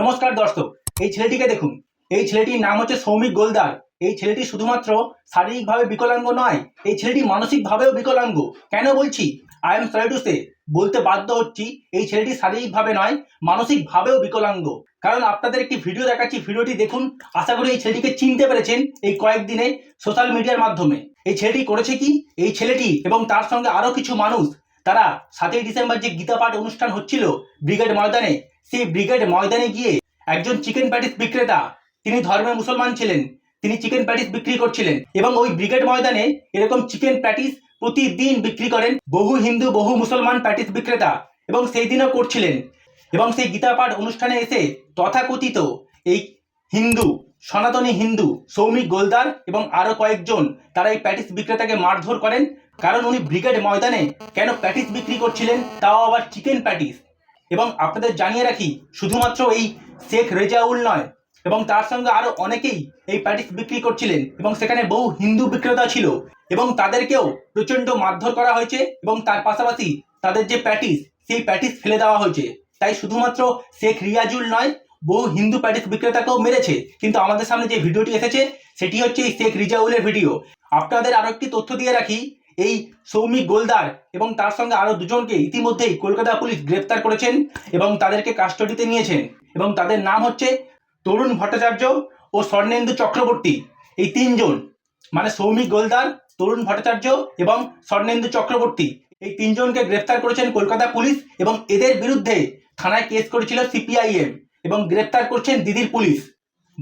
নমস্কার দর্শক, এই ছেলেটিকে দেখুন। এই ছেলেটির নাম হচ্ছে সৌমিক গোলদার। এই ছেলেটি শুধুমাত্র শারীরিকভাবে বিকলাঙ্গ নয়, এই ছেলেটি মানসিকভাবেও বিকলাঙ্গ। কেন বলছি? I am sorry to say বলতে বাধ্য হচ্ছি, এই ছেলেটি শারীরিকভাবে নয়, মানসিকভাবেও বিকলাঙ্গ। কারণ আপনাদের একটি ভিডিও দেখাচ্ছি, ভিডিওটি দেখুন। আশা করি এই ছেলেটিকে চিনতে পেরেছেন এই কয়েকদিনে সোশ্যাল মিডিয়ার মাধ্যমে। এই ছেলেটি করেছে কি? এই ছেলেটি এবং তার সঙ্গে আরও কিছু মানুষ, তারা সাতই ডিসেম্বর যে গীতা পাঠ অনুষ্ঠান হচ্ছিল, ব্রিগেড ময়দানে সেই ব্রিগেড ময়দানে গিয়ে একজন চিকেন প্যাটিস বিক্রেতা, তিনি ধর্মে মুসলমান ছিলেন, তিনি চিকেন প্যাটিস বিক্রি করছিলেন এবং ওই ব্রিগেড ময়দানে এরকম চিকেন প্যাটিস প্রতিদিন বিক্রি করেন বহু হিন্দু, বহু মুসলমান প্যাটিস বিক্রেতা এবং সেই দিনও করছিলেন এবং সেই গীতা পাঠ অনুষ্ঠানে এসে তথাকথিত এই হিন্দু, সনাতনী হিন্দু, সৌমিক গোলদার এবং আরও কয়েকজন তারা এই প্যাটিস বিক্রেতাকে মারধর করেন। কারণ উনি ব্রিগেড ময়দানে কেন প্যাটিস বিক্রি করছিলেন, তাও আবার চিকেন প্যাটিস এবং আপনাদের জানিয়ে রাখি, শুধুমাত্র এই শেখ রেজাউল নয়, এবং তার সঙ্গে আরও অনেকেই এই প্যাটিস বিক্রি করছিলেন, এবং সেখানে বহু হিন্দু বিক্রেতা ছিল, এবং তাদেরকেও প্রচণ্ড মারধর করা হয়েছে, এবং তার পাশাপাশি তাদের যে প্যাটিস, সেই প্যাটিস ফেলে দেওয়া হয়েছে। তাই শুধুমাত্র শেখ রিয়াজুল নয়, বহু হিন্দু প্যাটিস বিক্রেতাকেও মেরেছে। কিন্তু আমাদের সামনে যে ভিডিওটি এসেছে, সেটি হচ্ছে এই শেখ রিজাউলের ভিডিও। আপনাদের আরও একটি তথ্য দিয়ে রাখি এই সৌমিক গোলদার এবং তার সঙ্গে আরও দুজনকে ইতিমধ্যেই কলকাতা পুলিশ গ্রেপ্তার করেছেন এবং তাদেরকে কাস্টডিতে নিয়েছেন এবং তাদের নাম হচ্ছে তরুণ ভট্টাচার্য ও স্বর্ণেন্দু চক্রবর্তী। এই তিনজন মানে সৌমিক গোলদার, তরুণ ভট্টাচার্য এবং স্বর্ণেন্দু চক্রবর্তী, এই তিনজনকে গ্রেপ্তার করেছেন কলকাতা পুলিশ এবং এদের বিরুদ্ধে থানায় কেস করেছিল সিপিআইএম এবং গ্রেপ্তার করছেন দিদির পুলিশ।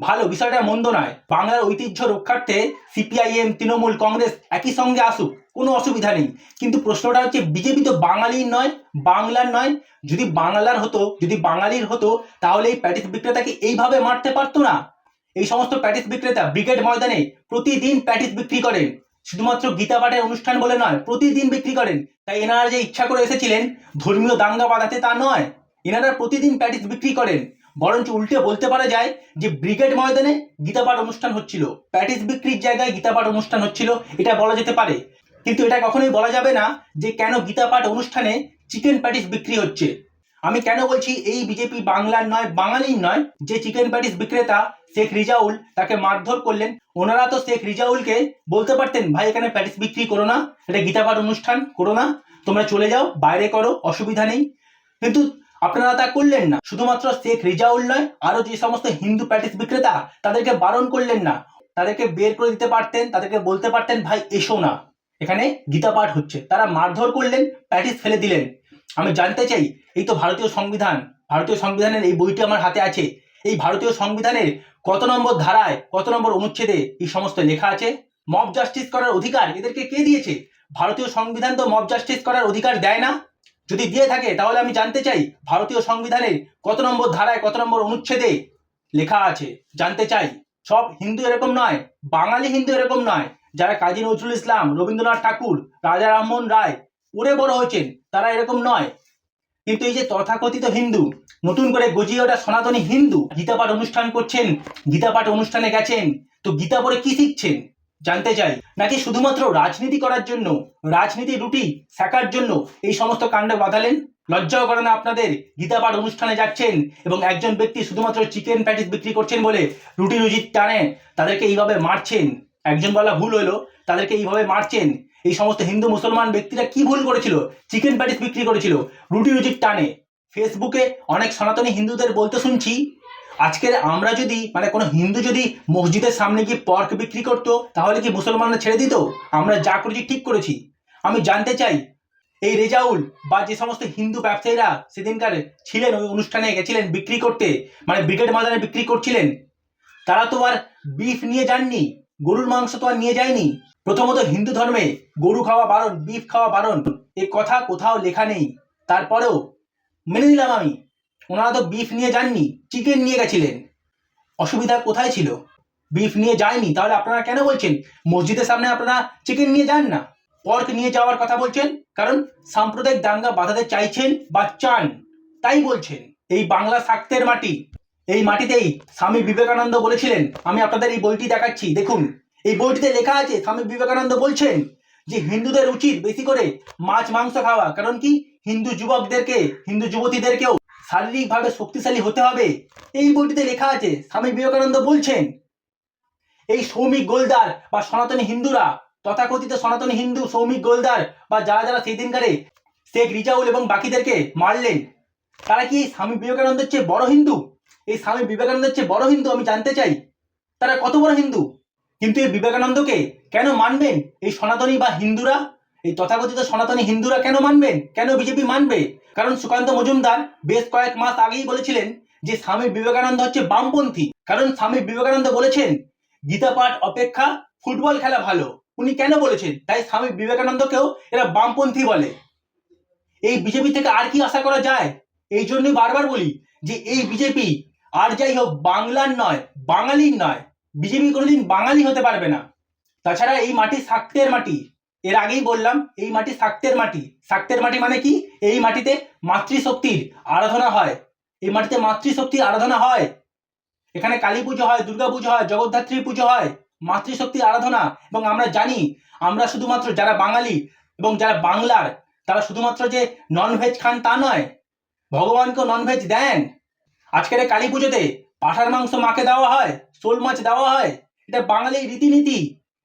ভালো, বিষয়টা মন্দ নয়। বাংলার ঐতিহ্য রক্ষার্থে সিপিআইএম, তৃণমূল, কংগ্রেস একই সঙ্গে আসুক, কোনো অসুবিধা নেই। কিন্তু প্রশ্নটা হচ্ছে, বিজেপি তো বাঙালির নয়, বাংলার নয়। যদি বাংলার হতো, যদি বাঙালির হতো, তাহলে এই প্যাটিস বিক্রেতাকে এইভাবে মারতে পারতো না। এই সমস্ত প্যাটিস বিক্রেতা ব্রিগেড ময়দানে প্রতিদিন প্যাটিস বিক্রি করেন। শুধুমাত্র গীতা পাঠের অনুষ্ঠান বলে নয়, প্রতিদিন বিক্রি করেন। তাই এনারা যে ইচ্ছা করে এসেছিলেন, ধর্মীয় দাঙ্গা বাঁধাতে তা নয়। এনারা প্রতিদিন প্যাটিস বিক্রি করেন। বরঞ্চ উল্টে বলতে পারা যায় যে ব্রিগেড ময়দানে গীতাপাঠ অনুষ্ঠান হচ্ছিল। প্যাটিস বিক্রির জায়গায় গীতাপাঠ অনুষ্ঠান হচ্ছিল, এটা বলা যেতে পারে। কিন্তু এটা কখনোই বলা যাবে না যে কেন গীতাপাঠ অনুষ্ঠানে চিকেন প্যাটিস বিক্রি হচ্ছে। আমি কেন বলছি এই বিজেপি বাংলার নয়, বাঙালির নয়, যে চিকেন প্যাটিস বিক্রেতা শেখ রিজাউল তাকে মারধর করলেন। ওনারা তো শেখ রিজাউলকে বলতে পারতেন, ভাই, এখানে প্যাটিস বিক্রি করো না, এটা গীতাপাঠ অনুষ্ঠান, করো না। তোমরা চলে যাও, বাইরে করো, অসুবিধা নেই। কিন্তু আপনারা তা করলেন না। শুধুমাত্র শেখ রিজাউল নয় আরও যে সমস্ত হিন্দু প্যাটিস বিক্রেতা, তাদেরকে বারণ করলেন না। তাদেরকে বের করে দিতে পারতেন, তাদেরকে বলতে পারতেন, ভাই, এসো না। এখানে গীতা পাঠ হচ্ছে। তারা মারধর করলেন, প্যাটিস ফেলে দিলেন। আমি জানতে চাই, এই তো ভারতীয় সংবিধান। ভারতীয় সংবিধানের এই বইটি আমার হাতে আছে। এই ভারতীয় সংবিধানের কত নম্বর ধারায়, কত নম্বর অনুচ্ছেদে এই সমস্ত লেখা আছে? মব জাস্টিস করার অধিকার এদেরকে কে দিয়েছে? ভারতীয় সংবিধান তো মব জাস্টিস করার অধিকার দেয় না। যদি দিয়ে থাকে, তাহলে আমি জানতে চাই ভারতীয় সংবিধানের কত নম্বর ধারায় কত নম্বর অনুচ্ছেদে লেখা আছে। জানতে চাই। সব হিন্দু এরকম নয়, বাঙালি হিন্দু এরকম নয়। যারা কাজী নজরুল ইসলাম, রবীন্দ্রনাথ ঠাকুর, রাজা রামমোহন রায় পড়ে বড় হয়েছেন, তারা এরকম নয়। কিন্তু এই যে তথাকথিত হিন্দু, নতুন করে গজিয়ে ওঠা সনাতনী হিন্দু গীতাপাঠ অনুষ্ঠান করছেন, গীতাপাঠ অনুষ্ঠানে গেছেন, তো গীতা পড়ে কি শিখছেন? জানতে চাই, নাকি শুধুমাত্র রাজনীতি করার জন্য, রাজনীতি রুটি শেখার জন্য এই সমস্ত কাণ্ড বাঁধালেন? লজ্জাও করে না আপনাদের, গীতাপাঠ অনুষ্ঠানে যাচ্ছেন এবং একজন ব্যক্তি শুধুমাত্র চিকেন প্যাটিস বিক্রি করছেন বলে রুটি রুজির টানে, তাদেরকে এইভাবে মারছেন? একজন বলা ভুল হলো, তাদেরকে এইভাবে মারছেন? এই সমস্ত হিন্দু মুসলমান ব্যক্তিরা কি ভুল করেছিল? চিকেন প্যাটিস বিক্রি করেছিল, রুটি রুজির টানে। ফেসবুকে অনেক সনাতনী হিন্দুদের বলতে শুনছি আজকের আমরা যদি মানে কোনো হিন্দু যদি মসজিদের সামনে গিয়ে পর্ক বিক্রি করতো, তাহলে কি মুসলমানরা ছেড়ে দিত? আমরা যা করেছি ঠিক করেছি। আমি জানতে চাই, এই রেজাউল বা যে সমস্ত হিন্দু ব্যবসায়ীরা সেদিনকার ছিলেন, ওই অনুষ্ঠানে গেছিলেন বিক্রি করতে মানে ব্রিগেড ময়দানে বিক্রি করছিলেন, তারা তো আর বিফ নিয়ে যাননি, গরুর মাংস তো আর নিয়ে যায়নি। প্রথমত হিন্দু ধর্মে গরু খাওয়া বারণ বিফ খাওয়া বারণ, এ কথা কোথাও লেখা নেই। তারপরেও মেনে নিলাম আমি ওনারা তো বিফ নিয়ে যাননি চিকেন নিয়ে গেছিলেন। অসুবিধা কোথায় ছিল? বিফ নিয়ে যায়নি, তাহলে আপনারা কেন বলছেন? মসজিদের সামনে আপনারা চিকেন নিয়ে যান না? পর্ক নিয়ে যাওয়ার কথা বলছেন? কারণ সাম্প্রদায়িক দাঙ্গা বাঁধাতে চাইছেন বা চান, তাই বলছেন। এই বাংলা শাক্তের মাটি, এই মাটিতেই স্বামী বিবেকানন্দ বলেছিলেন, আমি আপনাদের এই বইটি দেখাচ্ছি, দেখুন। এই বইটিতে লেখা আছে, স্বামী বিবেকানন্দ বলছেন যে, হিন্দুদের উচিত বেশি করে মাছ, মাংস খাওয়া। কারণ কি? হিন্দু যুবকদেরকে, হিন্দু যুবতীদেরকেও শারীরিকভাবে শক্তিশালী হতে হবে। এই বইটিতে লেখা আছে, স্বামী বিবেকানন্দ বলছেন, এই সৌমিক গোলদার বা সনাতনী হিন্দুরা, তথাকথিত সনাতনী হিন্দু সৌমিক গোলদার বা যারা যারা সেই দিনকারে শেখ রিজাউল এবং বাকিদেরকে মারলেন, তারা কি স্বামী বিবেকানন্দের চেয়ে বড় হিন্দু? এই স্বামী বিবেকানন্দের চেয়ে বড় হিন্দু আমি জানতে চাই। তারা কত বড় হিন্দু? কিন্তু এই বিবেকানন্দকে কেন মানবেন? এই সনাতনী বা হিন্দুরা? এই তথাকথিত সনাতনী হিন্দুরা কেন মানবেন? কেন বিজেপি মানবে? কারণ সুকান্ত মজুমদার বেশ কয়েক মাস আগেই বলেছিলেন যে স্বামী বিবেকানন্দ হচ্ছে বামপন্থী। কারণ স্বামী বিবেকানন্দ বলেছেন, গীতা পাঠ অপেক্ষা, ফুটবল খেলা ভালো। উনি কেন বলেছেন? তাই স্বামী বিবেকানন্দকেও এরা বামপন্থী বলে। এই বিজেপি থেকে আর কি আশা করা যায়? এই জন্যই বারবার বলি যে এই বিজেপি আর যাই হোক বাংলার নয়, বাঙালির নয়, বিজেপি কোনোদিন বাঙালি হতে পারবে না। তাছাড়া এই মাটি শাক্তের মাটি। এর আগেই বললাম, এই মাটি শাক্তের মাটি। শাক্তের মাটি মানে কি? এই মাটিতে মাতৃশক্তির আরাধনা হয়। এই মাটিতে মাতৃশক্তির আরাধনা হয়। এখানে কালী পুজো হয়, দুর্গা পুজো হয়, জগদ্ধাত্রী পুজো হয়। মাতৃশক্তির আরাধনা, এবং আমরা জানি, আমরা শুধুমাত্র যারা বাঙালি এবং যারা বাংলার, তারা শুধুমাত্র যে ননভেজ খান তা নয়। ভগবানকেও ননভেজ দেন। আজকের কালী পুজোতে পাঠার মাংস মাকে দেওয়া হয়, শোল মাছ দেওয়া হয়। এটা বাঙালির রীতিনীতি।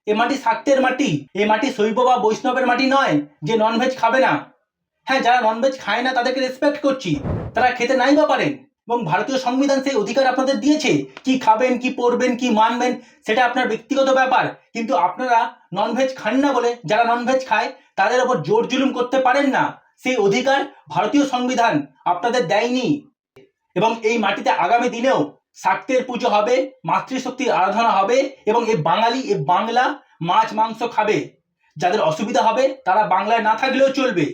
এ মাটি শাক্তের মাটি, এ মাটি শৈব বা বৈষ্ণবের মাটি নয়, যে ননভেজ খাবে না। হ্যাঁ যারা ননভেজ খায় না, তাদেরকে রেসপেক্ট করছি। তারা খেতে নাই বা পারেন। এবং ভারতীয় সংবিধান সেই অধিকার আপনাদের দিয়েছে, কি খাবেন, কি পরবেন, কি মানবেন, সেটা আপনার ব্যক্তিগত ব্যাপার। কিন্তু আপনারা ননভেজ খান না বলে যারা ননভেজ খায়, তাদের ওপর জোর জুলুম করতে পারেন না। সেই অধিকার ভারতীয় সংবিধান আপনাদের দেয়নি। এবং এই মাটিতে আগামী দিনেও শাক্তের পুজো হবে, মাতৃশক্তির আরাধনা হবে এবং এ বাঙালি, এ বাংলা মাছ, মাংস খাবে। যাদের অসুবিধা হবে, তারা বাংলায় না থাকলেও চলবে।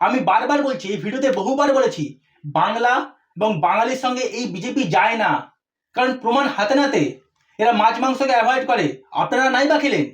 আমি বারবার বলছি, এই ভিডিওতে বহুবার বলেছি, বাংলা এবং বাঙালির সঙ্গে এই বিজেপি যায় না। কারণ প্রমাণ হাতে নাতে, এরা মাছ, মাংসকে অ্যাভয়েড করে। আপনারা নাই বা খেলেন,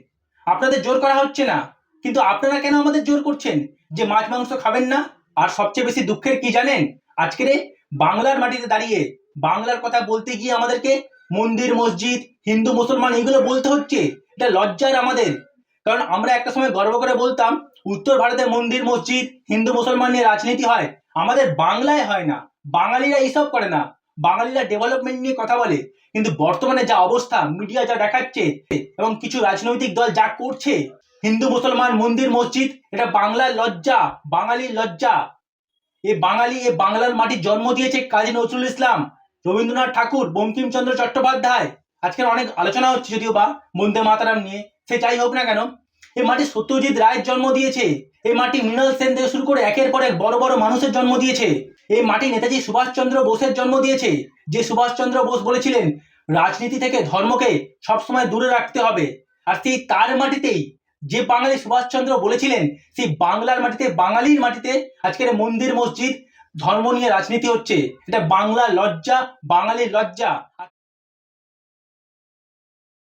আপনাদের জোর করা হচ্ছে না। কিন্তু আপনারা কেন আমাদের জোর করছেন যে মাছ, মাংস খাবেন না? আর সবচেয়ে বেশি দুঃখের কি জানেন? আজকের বাংলার মাটিতে দাঁড়িয়ে বাংলার কথা বলতে গিয়ে আমাদেরকে মন্দির, মসজিদ, হিন্দু, মুসলমান এগুলো বলতে হচ্ছে। এটা লজ্জার আমাদের। কারণ আমরা একটা সময় গর্ব করে বলতাম, উত্তর ভারতে মন্দির, মসজিদ, হিন্দু, মুসলমান নিয়ে রাজনীতি হয়। আমাদের বাংলায় হয় না। বাঙালিরা এইসব করে না। বাঙালিরা ডেভেলপমেন্ট নিয়ে কথা বলে। কিন্তু বর্তমানে যা অবস্থা মিডিয়া যা দেখাচ্ছে এবং কিছু রাজনৈতিক দল যা করছে, হিন্দু, মুসলমান, মন্দির, মসজিদ, এটা বাংলার লজ্জা, বাঙালির লজ্জা। এ বাঙালি, এ বাংলার মাটির জন্ম দিয়েছে কাজী নজরুল ইসলাম। রবীন্দ্রনাথ ঠাকুর, বঙ্কিমচন্দ্র চট্টোপাধ্যায়। আজকের অনেক আলোচনা হচ্ছে যদিও বা বন্দে মাতারাম নিয়ে, সে যাই হোক না কেন এই মাটি সত্যজিৎ রায়ের জন্ম দিয়েছে এই মাটি মৃণাল সেন থেকে শুরু করে একের পর এক বড় বড় মানুষের জন্ম দিয়েছে এই মাটি নেতাজি সুভাষচন্দ্র বোসের জন্ম দিয়েছে, যে সুভাষচন্দ্র বোস বলেছিলেন, রাজনীতি থেকে ধর্মকে সবসময় দূরে রাখতে হবে। আর সেই তার মাটিতেই যে বাঙালি সুভাষচন্দ্র বলেছিলেন, সেই বাংলার মাটিতে, বাঙালির মাটিতে আজকের মন্দির মসজিদ ধর্ম নিয়ে রাজনীতি হচ্ছে এটা বাংলা লজ্জা বাঙালির লজ্জা।